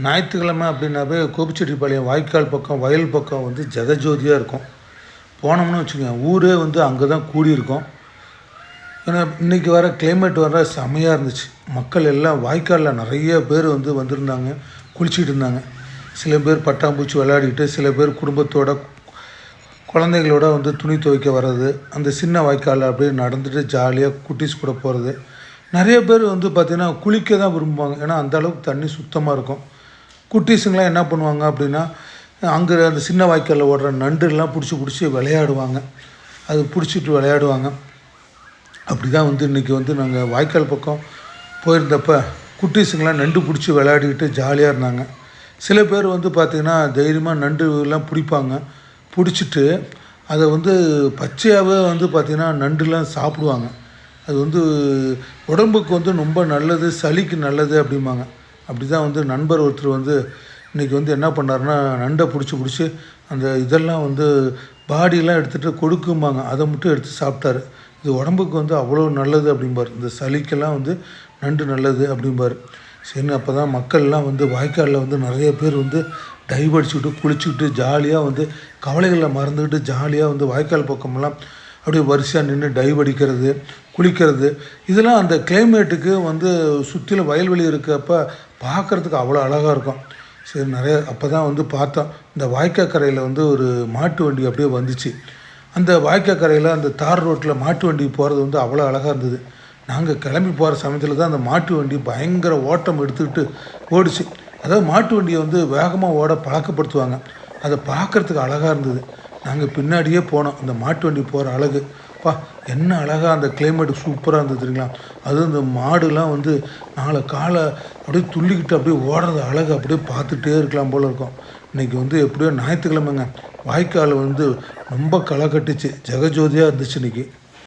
ஞாயிற்றுக்கிழமை அப்படின்னாவே கோபிச்செட்டிப்பாளையம் வாய்க்கால் பக்கம் வயல் பக்கம் வந்து ஜெகஜோதியாக இருக்கும். போனோம்னு வச்சுக்கோங்க ஊரே வந்து அங்கே தான் கூடியிருக்கோம். ஏன்னா இன்றைக்கி வர கிளைமேட் வர செமையாக இருந்துச்சு. மக்கள் எல்லாம் வாய்க்காலில் நிறைய பேர் வந்து வந்திருந்தாங்க குளிச்சுட்டு இருந்தாங்க. சில பேர் பட்டாம்பூச்சி விளையாடிட்டு சில பேர் குடும்பத்தோட குழந்தைகளோட வந்து துணி துவைக்க வர்றது அந்த சின்ன வாய்க்காலில் அப்படியே நடந்துட்டு ஜாலியாக குட்டீஸ் கூட போகிறது நிறைய பேர் வந்து பார்த்திங்கன்னா குளிக்க தான் விரும்புவாங்க. ஏன்னா அந்தளவுக்கு தண்ணி சுத்தமாக இருக்கும். குட்டீஸுங்களாம் என்ன பண்ணுவாங்க அப்படின்னா அங்கே அந்த சின்ன வாய்க்காலில் ஓடுற நண்டுலாம் பிடிச்சி பிடிச்சி விளையாடுவாங்க. அது பிடிச்சிட்டு விளையாடுவாங்க. அப்படி தான் வந்து இன்றைக்கி வந்து நாங்கள் வாய்க்கால் பக்கம் போயிருந்தப்ப குட்டீஸுங்களாம் நண்டு பிடிச்சி விளையாடிக்கிட்டு ஜாலியாக இருந்தாங்க. சில பேர் வந்து பார்த்திங்கன்னா தைரியமாக நண்டுலாம் பிடிப்பாங்க. பிடிச்சிட்டு அதை வந்து பச்சையாகவே வந்து பார்த்திங்கன்னா நண்டுலாம் சாப்பிடுவாங்க. அது வந்து உடம்புக்கு வந்து ரொம்ப நல்லது சளிக்கு நல்லது அப்படிம்பாங்க. அப்படி தான் வந்து நண்பர் ஒருத்தர் வந்து இன்றைக்கி வந்து என்ன பண்ணாருன்னா நண்டை பிடிச்சி பிடிச்சி அந்த இதெல்லாம் வந்து பாடியெல்லாம் எடுத்துகிட்டு கொடுக்கும்பாங்க. அதை மட்டும் எடுத்து சாப்பிட்டாரு. இது உடம்புக்கு வந்து அவ்வளோ நல்லது அப்படிம்பார். இந்த சளிக்கெல்லாம் வந்து நண்டு நல்லது அப்படிம்பார். சரின்னு அப்போ தான் மக்கள்லாம் வந்து வாய்க்காலில் வந்து நிறைய பேர் வந்து டைவ் அடிச்சுக்கிட்டு குளிச்சுக்கிட்டு ஜாலியாக வந்து கவலைகளில் மறந்துக்கிட்டு ஜாலியாக வந்து வாய்க்கால் பக்கமெல்லாம் அப்படியே வரிசையாக நின்று டைவ் அடிக்கிறது குளிக்கிறது. இதெல்லாம் அந்த கிளைமேட்டுக்கு வந்து சுற்றிலும் வயல்வெளி இருக்கப்ப பார்க்குறதுக்கு அவ்வளோ அழகாக இருக்கும். சரி நிறைய அப்போ தான் வந்து பார்த்தோம். இந்த வாய்க்கால் கரையில் வந்து ஒரு மாட்டு வண்டி அப்படியே வந்துச்சு. அந்த வாய்க்கால் கரையில் அந்த தார் ரோட்டில் மாட்டு வண்டி போகிறது வந்து அவ்வளோ அழகாக இருந்தது. நாங்கள் கிளம்பி போகிற சமயத்தில் தான் அந்த மாட்டு வண்டி பயங்கர ஓட்டம் எடுத்துக்கிட்டு ஓடிச்சு. அதாவது மாட்டு வண்டியை வந்து வேகமாக ஓட பழக்கப்படுத்துவாங்க. அதை பார்க்குறதுக்கு அழகாக இருந்தது. நாங்கள் பின்னாடியே போனோம். அந்த மாட்டு வண்டி போகிற அழகு. பா என்ன அழகாக அந்த கிளைமேட் சூப்பராக இருந்தது தெரியுங்களா? அதுவும் இந்த மாடுலாம் வந்து நாளை காலை அப்படியே துள்ளிக்கிட்டு அப்படியே ஓடுறது அழகு. அப்படியே பார்த்துட்டே இருக்கலாம் போல் இருக்கும். இன்றைக்கி வந்து எப்படியோ ஞாயிற்றுக்கிழமைங்க. வாய்க்கால் வந்து ரொம்ப களை கட்டுச்சு. ஜெகஜோதியாக இருந்துச்சு இன்றைக்கி